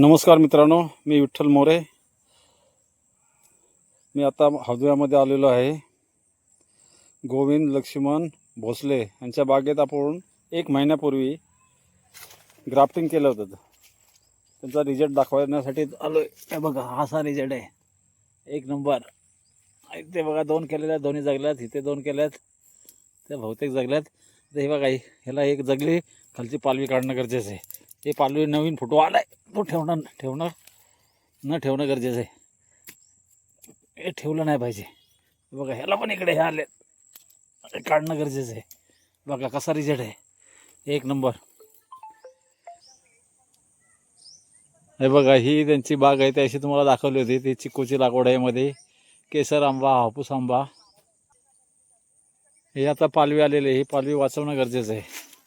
नमस्कार मित्रांनो मी विठ्ठल मोरे. मी आता हौदव्यामध्ये आलेलो आहे. गोविंद लक्ष्मण भोसले यांच्या बागेत आपण एक महिन्यापूर्वी ग्राफ्टिंग केलं होतं. त्यांचा रिझल्ट दाखवण्यासाठी आलो आहे हे बघा हा असा रिझल्ट आहे. एक नंबर ते बघा दोन केलेल्या आहेत दोन्ही जगल्यात इथे दोन केल्यात ते बहुतेक जगल्यात. तर हे बघा ह्याला एक जगली खालची पालवी काढणं गरजेचं आहे. हे पालवी नवीन फोटो आला आहे तो ठेवणार ठेवणार. न ठेवणं गरजेचं आहे. हे ठेवलं नाही पाहिजे. बघा ह्याला पण इकडे हे आले काढणं गरजेचं आहे. बघा कसा रिझल्ट आहे. एक नंबर. हे बघा ही त्यांची बाग आहे त्याशी तुम्हाला दाखवली होती. ती चिकूची लागवड आहे मध्ये. केसर आंबा हापूस आंबा. हे आता पालवी आलेले ही पालवी वाचवणं गरजेचं आहे.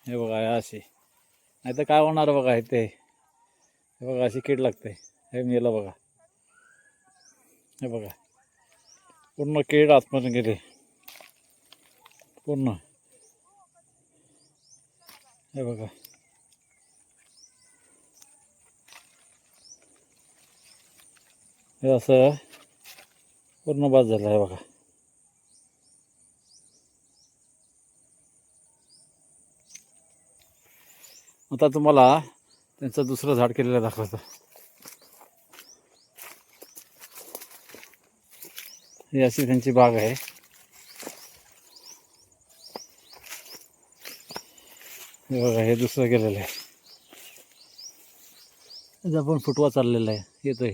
हे बघा अशी. नाही तर काय होणार बघा ते. हे बघा अशी कीड लागते हे मेला बघा. हे बघा. पूर्ण कीड आतमध्ये गेली. पूर्ण. हे बघा. हे असं पूर्ण बाद झालं आहे बघा. आता तुम्हाला त्यांचं दुसरं झाड केलेलं दाखवतं. ही अशी त्यांची बाग आहे. हे बघा हे दुसरं केलेलं आहे. त्याचा पण फुटवा चाललेला आहे येतोय.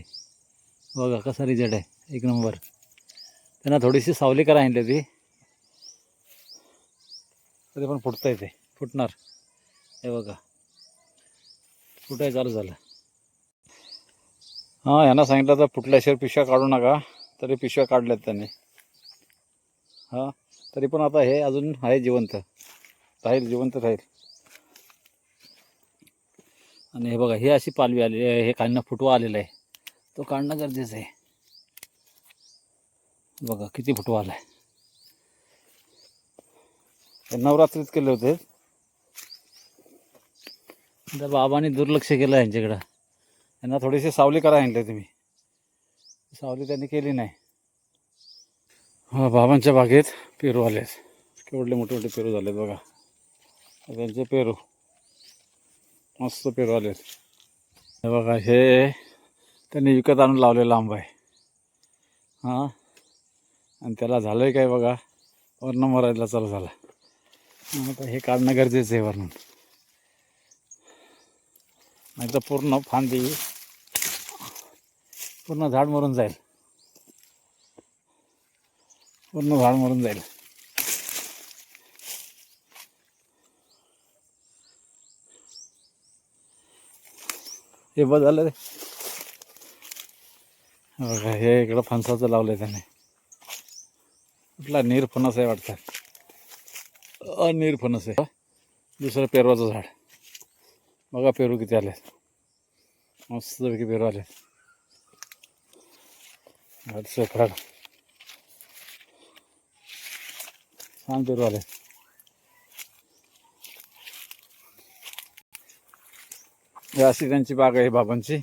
बघा कसा रिझल्ट आहे एक नंबर. त्यांना थोडीशी सावली करा आणली ती तरी पण फुटता येते फुटणार. हे बघा. फुटाय चालू झालं? हां यांना सांगितलं तर फुटल्याशिवाय पिशव्या काढू नका. तरी पिशव्या काढल्यात त्यांनी. हां तरी पण आता हे अजून आहे जिवंत. राहील जिवंत राहील. आणि हे बघा हे अशी पालवी आलेली आहे. हे काढणं फुटवा आलेला आहे. तो काढणं गरजेचं आहे. बघा किती फुटवा आला आहे नवरात्रीत केले होते. त्या बाबांनी दुर्लक्ष केलं यांच्याकडं. यांना थोडीशी सावली करा आणली तुम्ही. सावली त्यांनी केली नाही. हा बाबांच्या बागेत पेरू आले केवढले मोठे मोठे पेरू झालेत बघा. त्यांचे पेरू. मस्त पेरू आले हे बघा हे त्यांनी विकत आणून लावलेलं आंबा आहे. हां? आणि त्याला झालं आहे काय बघा? वर्ण मरायला चालू झाला. आता हे काढणं गरजेचं आहे वर्णन नाही तर पूर्ण फांदी पूर्ण झाड मरून जाईल. पूर्ण झाड मरून जाईल. हे बदल रे. हे इकडं फणसाचं लावलं आहे त्याने. कुठला नीर फणस आहे वाटतं. अनिर फणस आहे. दुसरं पेरवाचं झाड. बघा पेरू किती आले मस्तपैकी पेरू आले शेफराड छान पेरू आले अशी त्यांची बाग आहे बाबांची.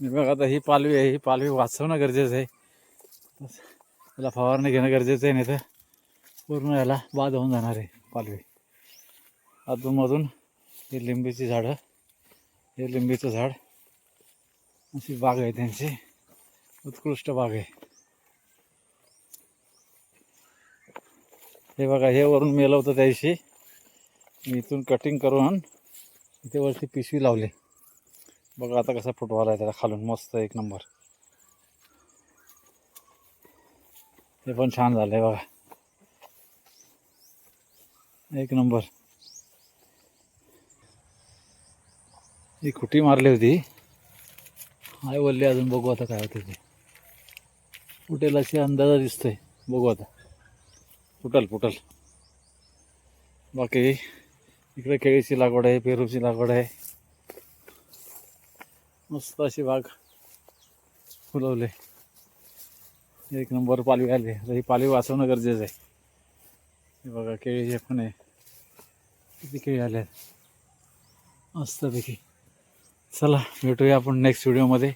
मी बघा आता ही पालवी आहे. ही पालवी वाचवणं गरजेचं आहे. त्याला फवारणी घेणं गरजेचं आहे नाही तर पूर्ण याला बाद होऊन जाणार आहे पालवी. अधूनमधून हे लिंबीची झाडं. हे लिंबीचं झाड. अशी बाग आहे त्यांची. उत्कृष्ट बाग आहे. हे बघा हे वरून मेलं होतं त्या दिवशी मी इथून कटिंग करून इथे वरती पिशवी लावली. बघा आता कसा फुटवाला आहे त्याला खालून. मस्त एक नंबर. हे पण छान झालं आहे बघा. एक नंबर. ही खुटी मारली होती. आई वल्ली अजून बघू आता काय होतं ते. फुटेल अशी अंदाजा दिसतोय. बघू आता. फुटल फुटल. बाकी इकडे केळीची लागवड आहे पेरूची लागवड आहे. मस्त अशी बाग फुलवले. एक नंबर पालवी आली. तर ही पालवी वाचवणं गरजेचं आहे. हे बघा केळी पण आहे. किती केळी आल्या मस्तपैकी. चला भेटूया आपण नेक्स्ट व्हिडिओमध्ये